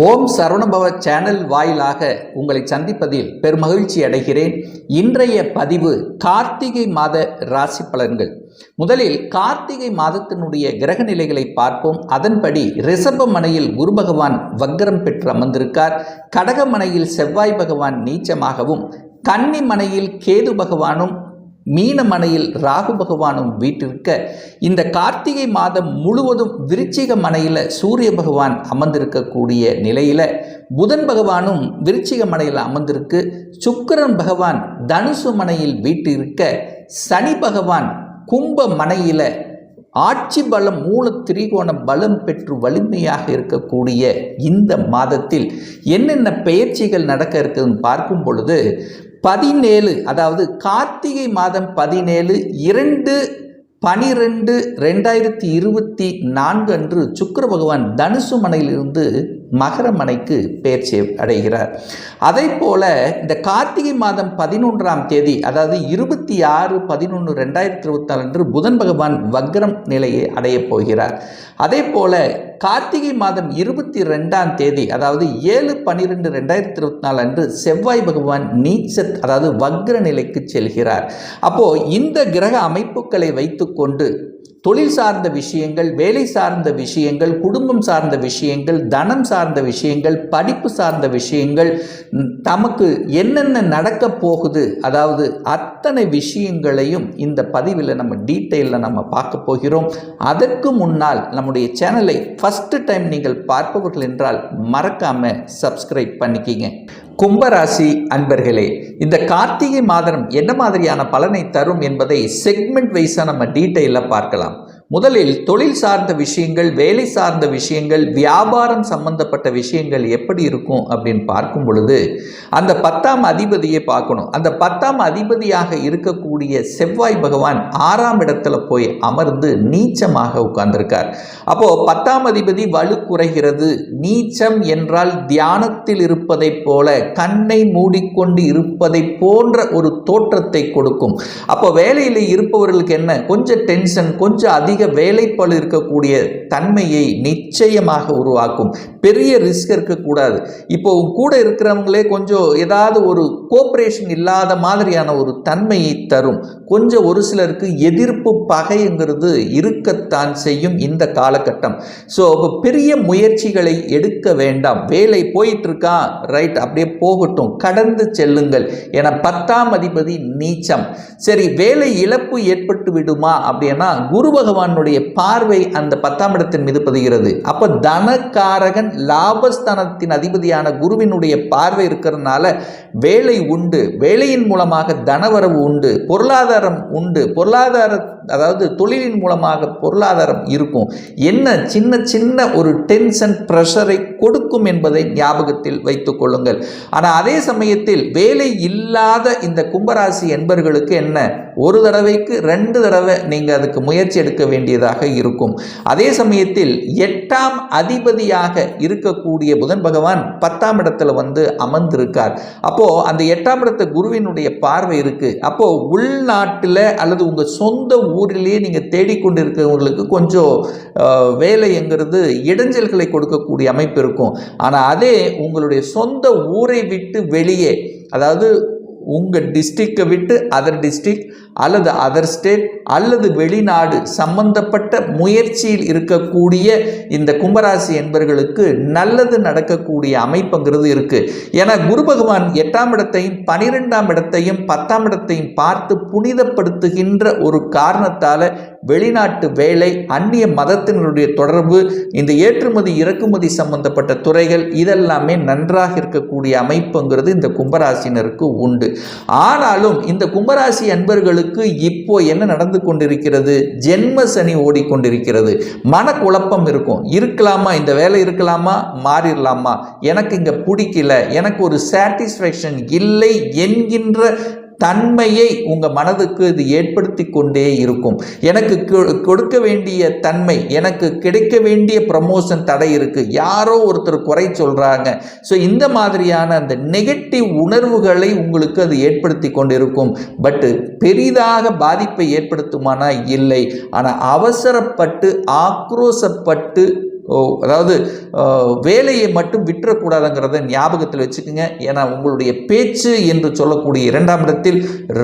ஓம் Saravanabhava channel வாயிலாக உங்களை சந்திப்பதில் பெருமகிழ்ச்சி அடைகிறேன். இன்றைய பதிவு கார்த்திகை மாத ராசி பலன்கள். முதலில் கார்த்திகை மாதத்தினுடைய கிரக நிலைகளை பார்ப்போம். அதன்படி ரிசர்வ மனையில் குரு பகவான் வக்ரம் பெற்று அமர்ந்திருக்கார். கடக மனையில் செவ்வாய் பகவான் நீச்சமாகவும் கன்னி மனையில் கேது பகவானும் மீனமனையில் ராகு பகவானும் வீட்டிருக்க இந்த கார்த்திகை மாதம் முழுவதும் விருச்சிக மனையில் சூரிய பகவான் அமர்ந்திருக்கக்கூடிய நிலையில் புதன் பகவானும் விருச்சிக மனையில் அமர்ந்திருக்கு. சுக்கிரன் பகவான் தனுசு மனையில் வீட்டிருக்க சனி பகவான் கும்ப மனையில் ஆட்சி பலம் மூல திரிகோண பலம் பெற்று வலிமையாக இருக்கக்கூடிய இந்த மாதத்தில் என்னென்ன பெயர்ச்சிகள் நடக்க இருக்குதுன்னு பார்க்கும் பொழுது பதினேழு அதாவது கார்த்திகை மாதம் பதினேழு இரண்டு பனிரெண்டு ரெண்டாயிரத்தி இருபத்தி நான்கு அன்று சுக்கர பகவான் தனுசு மனையிலிருந்து மகரமனைக்கு பெயர்ச்சி அடைகிறார். அதே போல இந்த கார்த்திகை மாதம் பதினொன்றாம் தேதி அதாவது இருபத்தி ஆறு பதினொன்று ரெண்டாயிரத்தி இருபத்தி நாலு அன்று புதன் பகவான் வக்ரம் நிலையை அடையப் போகிறார். அதே போல கார்த்திகை மாதம் இருபத்தி ரெண்டாம் தேதி அதாவது ஏழு பன்னிரெண்டு ரெண்டாயிரத்தி இருபத்தி நாலு அன்று செவ்வாய் பகவான் நீச்சத் அதாவது வக்ர நிலைக்கு செல்கிறார். அப்போ இந்த கிரக அமைப்புகளை வைத்துக்கொண்டு தொழில் சார்ந்த விஷயங்கள் வேலை சார்ந்த விஷயங்கள் குடும்பம் சார்ந்த விஷயங்கள் தனம் சார்ந்த விஷயங்கள் படிப்பு சார்ந்த விஷயங்கள் தமக்கு என்னென்ன நடக்க போகுது அதாவது அத்தனை விஷயங்களையும் இந்த பதிவில் நம்ம டீட்டெயிலில் நம்ம பார்க்க போகிறோம். அதற்கு முன்னால் நம்முடைய சேனலை ஃபஸ்ட் ஃபஸ்ட்டு டைம் நீங்கள் பார்ப்பவர்கள் என்றால் மறக்காமல் சப்ஸ்கிரைப் பண்ணிக்கிங்க. கும்பராசி அன்பர்களே இந்த கார்த்திகை மாதம் என்ன மாதிரியான பலனை தரும் என்பதை செக்மெண்ட் வைஸாக நம்ம டீட்டெயிலாக பார்க்கலாம். முதலில் தொழில் சார்ந்த விஷயங்கள் வேலை சார்ந்த விஷயங்கள் வியாபாரம் சம்பந்தப்பட்ட விஷயங்கள் எப்படி இருக்கும் அப்படின்னு பார்க்கும் பொழுது அந்த பத்தாம் அதிபதியை பார்க்கணும். அந்த பத்தாம் அதிபதியாக இருக்கக்கூடிய செவ்வாய் பகவான் ஆறாம் இடத்துல போய் அமர்ந்து நீச்சமாக உட்கார்ந்திருக்கார். அப்போ பத்தாம் அதிபதி வலு குறைகிறது. நீச்சம் என்றால் தியானத்தில் இருப்பதைப் போல கண்ணை மூடிக்கொண்டு இருப்பதை போன்ற ஒரு தோற்றத்தை கொடுக்கும். அப்போ வேலையில் இருப்பவர்களுக்கு என்ன? கொஞ்சம் டென்ஷன் கொஞ்சம் அதிக வேலைப்பழு இருக்கக்கூடிய தன்மையை நிச்சயமாக உருவாக்கும். பெரிய ரிஸ்க் இருக்கக்கூடாது. இப்போ கூட இருக்கிறவங்களே கொஞ்சம் ஏதாவது ஒரு கோஆப்ரேஷன் இல்லாத மாதிரியான ஒரு தன்மையை தரும். கொஞ்சம் ஒரு சிலருக்கு எதிர்ப்பு பகைங்கிறது இருக்கத்தான் செய்யும் இந்த காலகட்டம். ஸோ இப்போ பெரிய முயற்சிகளை எடுக்க வேண்டாம். வேலை போயிட்டுருக்கா? ரைட் அப்படியே போகட்டும். கடந்து செல்லுங்கள். என பத்தாம் அதிபதி நீச்சம். சரி வேலை இழப்பு ஏற்பட்டு விடுமா? அப்படின்னா குரு பகவானுடைய பார்வை அந்த பத்தாம் இடத்தின் மீது பதிகிறது. அப்போ தனக்காரகன் லாபஸ்தானத்தின் அதிபதியான குருவினுடைய பார்வை இருக்கிறதுனால வேலை உண்டு. வேலையின் மூலமாக தனவரவு உண்டு. பொருளாதார பொருளாதாரம் உண்டு. பொருளாதார அதாவது தொழிலின் மூலமாக பொருளாதாரம் இருக்கும். என்ன சின்ன சின்ன ஒரு டென்ஷன் ப்ரெஷரை கொடுக்கும் என்பதை ஞாபகத்தில் வைத்துக் கொள்ளுங்கள். ஆனால் அதே சமயத்தில் வேலை இல்லாத இந்த கும்பராசி என்பர்களுக்கு என்ன? ஒரு தடவைக்கு ரெண்டு தடவை நீங்கள் அதுக்கு முயற்சி எடுக்க வேண்டியதாக இருக்கும். அதே சமயத்தில் எட்டாம் அதிபதியாக இருக்கக்கூடிய புதன் பகவான் பத்தாம் இடத்துல வந்து அமர்ந்திருக்கார். அப்போது அந்த எட்டாம் இடத்த குருவினுடைய பார்வை இருக்குது அப்போது உள்நாட்டு நாட்டில் அல்லது உங்கள் சொந்த ஊரிலேயே நீங்கள் தேடிக்கொண்டு இருக்கிறவங்களுக்கு கொஞ்சம் வேலைங்கிறது இடைஞ்சல்களை கொடுக்கக்கூடிய அமைப்பு இருக்கும். ஆனால் அதே உங்களுடைய சொந்த ஊரை விட்டு வெளியே அதாவது உங்கள் டிஸ்ட்ரிக்டை விட்டு அதர் டிஸ்ட்ரிக்ட் அல்லது அதர் ஸ்டேட் அல்லது வெளிநாடு சம்பந்தப்பட்ட முயற்சியில் இருக்கக்கூடிய இந்த கும்பராசி என்பர்களுக்கு நல்லது நடக்கக்கூடிய அமைப்புங்கிறது இருக்குது ஏன்னா குரு பகவான் எட்டாம் இடத்தையும் பனிரெண்டாம் இடத்தையும் பத்தாம் இடத்தையும் பார்த்து புனிதப்படுத்துகின்ற ஒரு காரணத்தால் வெளிநாட்டு வேலை அந்நிய மதத்தினருடைய தொடர்பு இந்த ஏற்றுமதி இறக்குமதி சம்பந்தப்பட்ட துறைகள் இதெல்லாமே நன்றாக இருக்கக்கூடிய அமைப்புங்கிறது இந்த கும்பராசினருக்கு உண்டு. ஆனாலும் இந்த கும்பராசி அன்பர்களுக்கு இப்போ என்ன நடந்து கொண்டிருக்கிறது? ஜென்ம சனி ஓடிக்கொண்டிருக்கிறது மனக்குழப்பம் இருக்கும். இருக்கலாமா? இந்த வேலை இருக்கலாமா? மாறிடலாமா? எனக்கு இங்கே பிடிக்கல. எனக்கு ஒரு சாட்டிஸ்ஃபேக்ஷன் இல்லை என்கின்ற தன்மையை உங்கள் மனதுக்கு இது ஏற்படுத்தி கொண்டே இருக்கும். எனக்கு கொடுக்க வேண்டிய தன்மை எனக்கு கிடைக்க வேண்டிய ப்ரமோஷன் தடை இருக்குது யாரோ ஒருத்தர் குறை சொல்கிறாங்க ஸோ இந்த மாதிரியான அந்த நெகட்டிவ் உணர்வுகளை உங்களுக்கு அது ஏற்படுத்தி கொண்டிருக்கும். பட்டு பெரிதாக பாதிப்பை ஏற்படுத்துமானா இல்லை. ஆனால் அவசரப்பட்டு ஆக்ரோசப்பட்டு அதாவது வேலையை மட்டும் விட்டுறக்கூடாதுங்கிறத ஞாபகத்தில் வச்சுக்கோங்க. ஏன்னா உங்களுடைய பேச்சு என்று சொல்லக்கூடிய இரண்டாம் இடத்தில்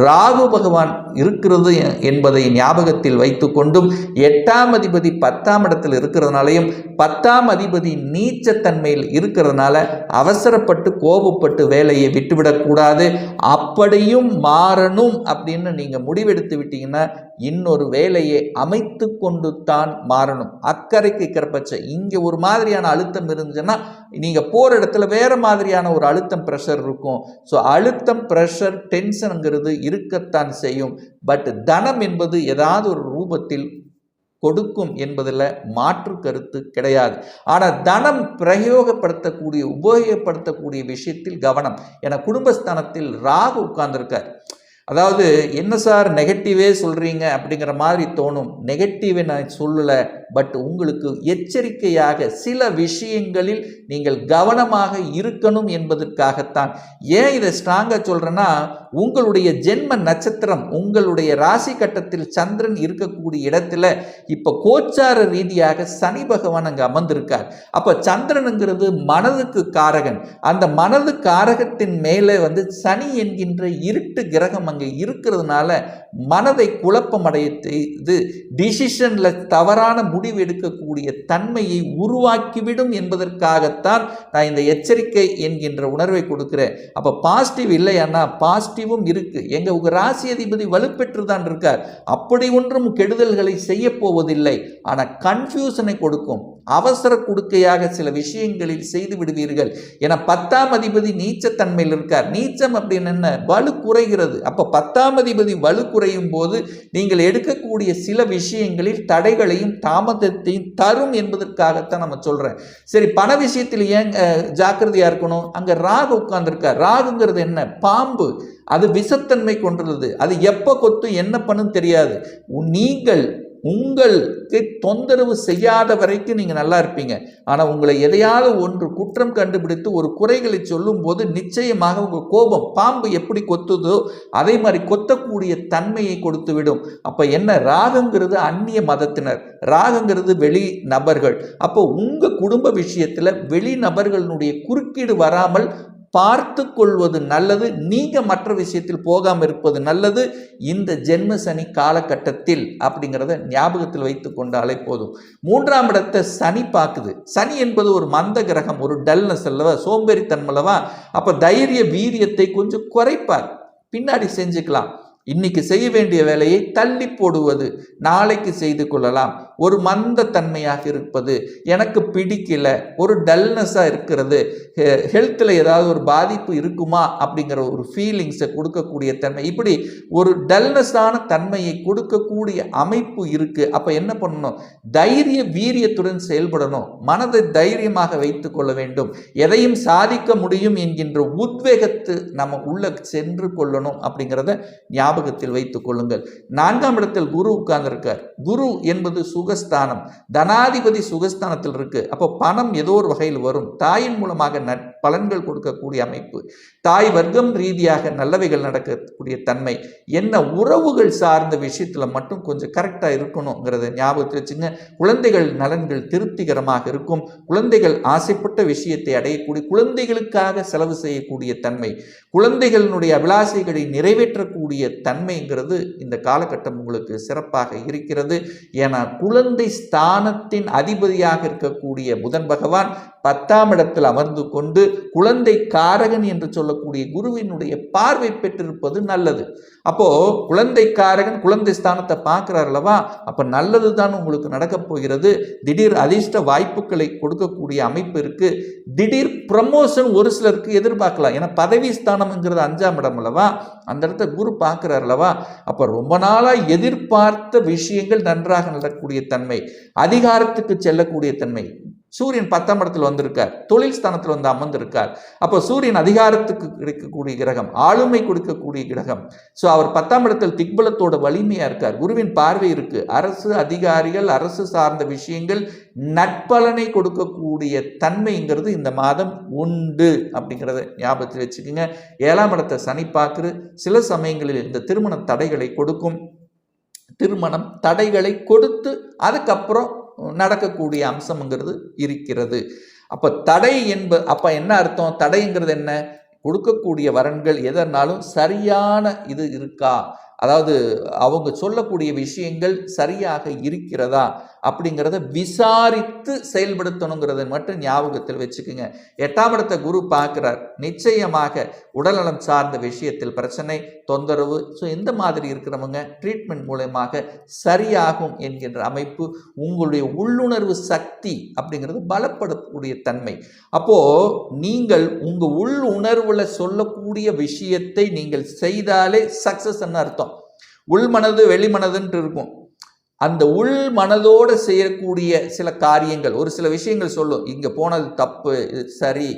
ராகு பகவான் இருக்கிறது என்பதை ஞாபகத்தில் வைத்துக்கொண்டும் எட்டாம் அதிபதி பத்தாம் இடத்தில் இருக்கிறதுனாலையும் பத்தாம் அதிபதி நீச்சத்தன்மையில் இருக்கிறதுனால அவசரப்பட்டு கோபப்பட்டு வேலையை விட்டுவிடக்கூடாது. அப்படியும் மாறணும் அப்படின்னு நீங்கள் முடிவெடுத்து விட்டீங்கன்னா இன்னொரு வேலையை அமைத்து கொண்டு தான் மாறணும். அக்கறைக்கு இக்கரைப்பச்ச இங்கே ஒரு மாதிரியான அழுத்தம் இருந்துச்சுன்னா நீங்கள் போகிற இடத்துல வேறு மாதிரியான ஒரு அழுத்தம் ப்ரெஷர் இருக்கும். ஸோ அழுத்தம் ப்ரெஷர் டென்ஷனுங்கிறது இருக்கத்தான் செய்யும். பட் தனம் என்பது ஏதாவது ஒரு ரூபத்தில் கொடுக்கும் என்பதில் மாற்று கருத்து கிடையாது. ஆனால் தனம் பிரயோகப்படுத்தக்கூடிய உபயோகப்படுத்தக்கூடிய விஷயத்தில் கவனம். என குடும்பஸ்தானத்தில் ராகு உட்கார்ந்துருக்கார். அதாவது என்ன சார் நெகட்டிவே சொல்கிறீங்க அப்படிங்கிற மாதிரி தோணும். நெகட்டிவை நான் சொல்லலை பட் உங்களுக்கு எச்சரிக்கையாக சில விஷயங்களில் நீங்கள் கவனமாக இருக்கணும் என்பதற்காகத்தான். ஏன் இதை ஸ்ட்ராங்காக சொல்கிறேன்னா உங்களுடைய ஜென்ம நட்சத்திரம் உங்களுடைய ராசி கட்டத்தில் சந்திரன் இருக்கக்கூடிய இடத்துல இப்போ கோச்சார ரீதியாக சனி பகவான் அங்கே அமர்ந்திருக்கார். அப்போ சந்திரனுங்கிறது மனதுக்கு காரகன். அந்த மனது காரகத்தின் மேலே வந்து சனி என்கின்ற இருட்டு கிரகம் அங்கே இருக்கிறதுனால மனதை குழப்பமடைய செய்து டிசிஷனில் தவறான முடிவு எடுக்கக்கூடிய தன்மையை உருவாக்கிவிடும் என்பதற்காகத்தான் நான் இந்த எச்சரிக்கை என்கின்ற உணர்வை கொடுக்குறேன். அப்போ பாசிட்டிவ் இல்லையானா பாசிட்டிவும் இருக்கு. எங்க உங்க ராசி அதிபதி வலுப்பெற்று தான் இருக்கார். அப்படி ஒன்றும் கெடுதல்களை செய்ய போவதில்லை. ஆனால் கன்ஃபியூஷனை கொடுக்கும். அவசர கொடுக்கையாக சில விஷயங்களில் செய்து விடுவீர்கள். என பத்தாம் அதிபதி நீச்சத்தன்மையில் இருக்கார். நீச்சம் அப்படின்னு என்ன? வலு குறைகிறது. அப்போ பத்தாம் அதிபதி வலு குறையும் போது நீங்கள் எடுக்கக்கூடிய சில விஷயங்களில் தடைகளையும் தாமதத்தையும் தரும் என்பதற்காகத்தான் நம்ம சொல்கிறேன் சரி பண விஷயத்தில் ஏன் ஜாக்கிரதையாக இருக்கணும்? அங்கே ராகு உட்கார்ந்துருக்கார். ராகுங்கிறது என்ன? பாம்பு. அது விஷத்தன்மை கொண்டுள்ளது அது எப்போ கொத்தும் என்ன பண்ணும் தெரியாது. நீங்கள் உங்களுக்கு தொந்தரவு செய்யாத வரைக்கும் நீங்கள் நல்லா இருப்பீங்க. ஆனால் உங்களை எதையாவது ஒன்று குற்றம் கண்டுபிடித்து ஒரு குறைகளை சொல்லும்போது நிச்சயமாக உங்கள் கோபம் பாம்பு எப்படி கொத்துதோ அதே மாதிரி கொத்தக்கூடிய தன்மையை கொடுத்து விடும் அப்போ என்ன? ராகங்கிறது அந்நிய மதத்தினர். ராகங்கிறது வெளி நபர்கள். அப்போ உங்கள் குடும்ப விஷயத்தில் வெளி நபர்களுடைய குறுக்கீடு வராமல் பார்த்து கொள்வது நல்லது நீங்க மற்ற விஷயத்தில் போகாமல் இருப்பது நல்லது. இந்த ஜென்ம சனி காலகட்டத்தில் அப்படிங்கிறத ஞாபகத்தில் வைத்து கொண்டாலே போதும். மூன்றாம் இடத்தை சனி பார்க்குது. சனி என்பது ஒரு மந்த கிரகம் ஒரு டல்னஸ் அல்லவா சோம்பேறித்தன்மல்லவா அப்போ தைரிய வீரியத்தை கொஞ்சம் குறைப்பார். பின்னாடி செஞ்சுக்கலாம். இன்னைக்கு செய்ய வேண்டிய வேலையை தள்ளி போடுவது. நாளைக்கு செய்து கொள்ளலாம். ஒரு மந்த தன்மையாக இருப்பது. எனக்கு பிடிக்கல. ஒரு டல்னஸாக இருக்கிறது. ஹெல்த்தில் ஏதாவது ஒரு பாதிப்பு இருக்குமா? அப்படிங்கிற ஒரு ஃபீலிங்ஸை கொடுக்கக்கூடிய தன்மை. இப்படி ஒரு டல்னஸான தன்மையை கொடுக்கக்கூடிய அமைப்பு இருக்குது அப்போ என்ன பண்ணணும்? தைரிய வீரியத்துடன் செயல்படணும். மனதை தைரியமாக வைத்து கொள்ள வேண்டும். எதையும் சாதிக்க முடியும் என்கின்ற உத்வேகத்து நம்ம உள்ள சென்று கொள்ளணும் அப்படிங்கிறத ஞாபகம் ஞாபகத்தில் வைத்துக் கொள்ளுங்கள். நான்காம் இடத்தில் குரு உட்கார்ந்திருக்கார். குரு என்பது சுகஸ்தானம். தனாதிபதி சுகஸ்தானத்தில் இருக்கு. அப்போ பணம் ஏதோ ஒரு வகையில் வரும். தாயின் மூலமாக நற் பலன்கள் கொடுக்கக்கூடிய அமைப்பு. தாய் வர்க்கம் ரீதியாக நல்லவைகள் நடக்கக்கூடிய தன்மை. என்ன உறவுகள் சார்ந்த விஷயத்தில் மட்டும் கொஞ்சம் கரெக்டாக இருக்கணுங்கிறத ஞாபகத்தில் வச்சுங்க. குழந்தைகள் நலன்கள் திருப்திகரமாக இருக்கும். குழந்தைகள் ஆசைப்பட்ட விஷயத்தை அடையக்கூடிய குழந்தைகளுக்காக செலவு செய்யக்கூடிய தன்மை. குழந்தைகளினுடைய அபிலாசைகளை நிறைவேற்றக்கூடிய தன்மைங்கிறது இந்த காலகட்டம் உங்களுக்கு சிறப்பாக இருக்கிறது. ஏன்னா குழந்தை ஸ்தானத்தின் அதிபதியாக இருக்கக்கூடிய புதன் பகவான் பத்தாம் இடத்தில் அமர்ந்து கொண்டு குழந்தை காரகன் என்று சொல்லக்கூடிய குருவினுடைய பார்வை பெற்றிருப்பது நல்லது. அப்போ குழந்தை காரகன் குழந்தை ஸ்தானத்தை பார்க்கிறார் அல்லவா? அப்ப நல்லது தான் உங்களுக்கு நடக்கப் போகிறது. திடீர் அதிர்ஷ்ட வாய்ப்புகளை கொடுக்கக்கூடிய அமைப்பு இருக்கு. திடீர் ப்ரமோஷன் ஒரு சிலருக்கு எதிர்பார்க்கலாம். ஏன்னா பதவி ஸ்தானம்ங்கிறது அஞ்சாம் இடம் அல்லவா? அந்த இடத்த குரு பார்க்கிறார் அல்லவா? அப்போ ரொம்ப நாளாக எதிர்பார்த்த விஷயங்கள் நன்றாக நடக்கக்கூடிய தன்மை அதிகாரத்துக்கு செல்லக்கூடிய தன்மை சூரியன் பத்தாம் இடத்தில் வந்திருக்கார். தொழில் ஸ்தானத்தில் வந்து அமர்ந்திருக்கார். அப்போ சூரியன் அதிகாரத்துக்கு கிடைக்கக்கூடிய கிரகம் ஆளுமை கொடுக்கக்கூடிய கிரகம். ஸோ அவர் பத்தாம் இடத்தில் திக்பலத்தோட வலிமையாக இருக்கார். குருவின் பார்வை இருக்கு. அரசு அதிகாரிகள் அரசு சார்ந்த விஷயங்கள் நட்பலனை கொடுக்கக்கூடிய தன்மைங்கிறது இந்த மாதம் உண்டு அப்படிங்கிறத ஞாபகத்தில் வச்சுக்கோங்க. ஏழாம் இடத்தை சனி பார்க்குற சில சமயங்களில் இந்த திருமண தடைகளை கொடுக்கும். திருமணம் தடைகளை கொடுத்து அதுக்கப்புறம் நடக்கக்கூடிய அம்சம்ங்கிறது இருக்கிறது. அப்போ தடை என்ப அப்போ என்ன அர்த்தம்? தடைங்கிறது என்ன? கொடுக்கக்கூடிய வரன்கள் எதனாலும் சரியான இது இருக்கா? அதாவது அவங்க சொல்லக்கூடிய விஷயங்கள் சரியாக இருக்கிறதா அப்படிங்கிறத விசாரித்து செயல்படுத்தணுங்கிறத மட்டும் ஞாபகத்தில் வச்சுக்கோங்க. எட்டாம் இடத்தை குரு பார்க்குறார். நிச்சயமாக உடல்நலம் சார்ந்த விஷயத்தில் பிரச்சனை தொந்தரவு ஸோ இந்த மாதிரி இருக்கிறவங்க ட்ரீட்மெண்ட் மூலயமாக சரியாகும் என்கின்ற அமைப்பு உங்களுடைய உள்ளுணர்வு சக்தி அப்படிங்கிறது பலப்படக்கூடிய தன்மை. அப்போது நீங்கள் உங்கள் உள் உணர்வில் சொல்லக்கூடிய விஷயத்தை நீங்கள் செய்தாலே சக்ஸஸ்ன்னு அர்த்தம். உள்மனது வெளிமனதுன்ட்டு இருக்கும். அந்த உள் மனதோடு செய்யக்கூடிய சில காரியங்கள் ஒரு சில விஷயங்கள் சொல்லும். இங்கே போனது தப்பு இது சரி.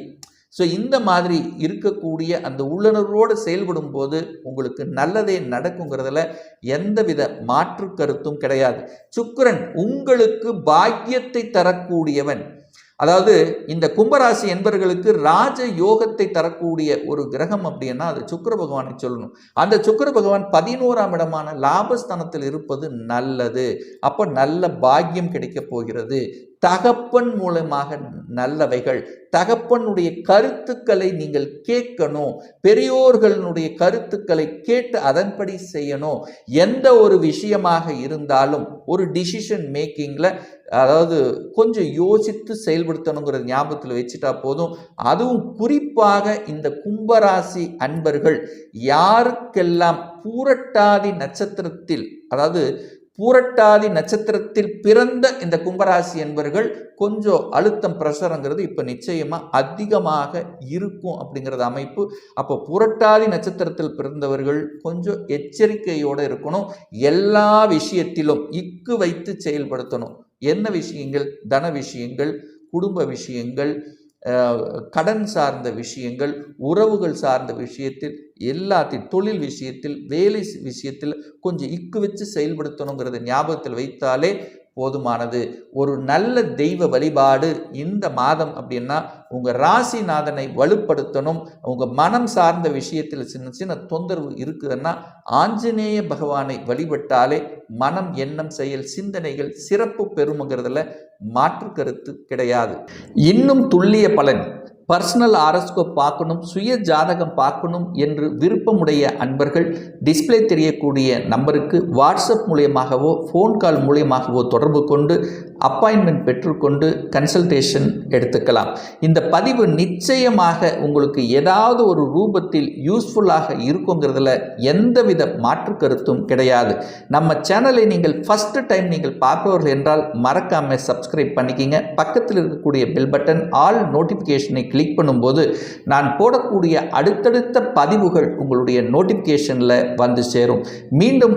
ஸோ இந்த மாதிரி இருக்கக்கூடிய அந்த உள்ளுணர்வோடு செயல்படும் போது உங்களுக்கு நல்லதே நடக்குங்கிறதுல எந்தவித மாற்று கருத்தும் கிடையாது. சுக்கரன் உங்களுக்கு பாக்கியத்தை தரக்கூடியவன். அதாவது இந்த கும்பராசி என்பவர்களுக்கு ராஜ யோகத்தை தரக்கூடிய ஒரு கிரகம் அப்படின்னா அது சுக்கர பகவானை சொல்லணும். அந்த சுக்கிர பகவான் பதினோராம் இடமான லாபஸ்தானத்தில் இருப்பது நல்லது. அப்போ நல்ல பாக்கியம் கிடைக்கப் போகிறது. தகப்பன் மூலமாக நல்லவைகள் தகப்பனுடைய கருத்துக்களை நீங்கள் கேட்கணும் பெரியோர்களுடைய கருத்துக்களை கேட்டு அதன்படி செய்யணும். எந்த ஒரு விஷயமாக இருந்தாலும் ஒரு டிசிஷன் மேக்கிங்கில் அதாவது கொஞ்சம் யோசித்து செயல்படுத்தணுங்கிற ஞாபகத்தில் வச்சுட்டா போதும். அதுவும் குறிப்பாக இந்த கும்பராசி அன்பர்கள் யாருக்கெல்லாம் பூரட்டாதி நட்சத்திரத்தில் அதாவது பூரட்டாதி நட்சத்திரத்தில் பிறந்த இந்த கும்பராசி என்பவர்கள் கொஞ்சம் அழுத்தம் பிரஷருங்கிறது இப்போ நிச்சயமாக அதிகமாக இருக்கும் அப்படிங்கிறது அமைப்பு. அப்போ புரட்டாதி நட்சத்திரத்தில் பிறந்தவர்கள் கொஞ்சம் எச்சரிக்கையோடு இருக்கணும். எல்லா விஷயத்திலும் இக்கு வைத்து செயல்படுத்தணும். என்ன விஷயங்கள்? தன விஷயங்கள் குடும்ப விஷயங்கள் கடன் சார்ந்த விஷயங்கள் உறவுகள் சார்ந்த விஷயத்தில் எல்லாத்தையும் தொழில் விஷயத்தில் வேலை விஷயத்தில் கொஞ்சம் இக்கு வச்சு செயல்படுத்தணுங்கிறத ஞாபகத்தில் வைத்தாலே போதுமானது. ஒரு நல்ல தெய்வ வழிபாடு இந்த மாதம் அப்படின்னா உங்கள் ராசிநாதனை வலுப்படுத்தணும். உங்கள் மனம் சார்ந்த விஷயத்தில் சின்ன சின்ன தொந்தரவு இருக்குதுன்னா ஆஞ்சநேய பகவானை வழிபட்டாலே மனம் எண்ணம் செயல் சிந்தனைகள் சிறப்பு பெறுமுங்கிறதுல மாற்று கருத்து கிடையாது. இன்னும் துல்லிய பலன். பர்சனல் ஆரஸ்கோப் பார்க்கணும் சுய ஜாதகம் பார்க்கணும் என்று விருப்பமுடைய அன்பர்கள் டிஸ்பிளே தெரியக்கூடிய நம்பருக்கு வாட்ஸ்அப் மூலியமாகவோ ஃபோன் கால் மூலியமாகவோ தொடர்பு கொண்டு அப்பாயின்மெண்ட் பெற்றுக்கொண்டு கன்சல்டேஷன் எடுத்துக்கலாம். இந்த பதிவு நிச்சயமாக உங்களுக்கு ஏதாவது ஒரு ரூபத்தில் யூஸ்ஃபுல்லாக இருக்குங்கிறதுல எந்தவித மாற்று கருத்தும் கிடையாது. நம்ம சேனலை நீங்கள் ஃபஸ்ட்டு டைம் நீங்கள் பார்ப்பவர்கள் என்றால் மறக்காமல் சப்ஸ்கிரைப் பண்ணிக்கிங்க. பக்கத்தில் இருக்கக்கூடிய பெல் பட்டன் ஆல் நோட்டிஃபிகேஷனை கிளிக் பண்ணும்போது நான் போடக்கூடிய அடுத்தடுத்த பதிவுகள் உங்களுடைய நோட்டிஃபிகேஷனில் வந்து சேரும். மீண்டும்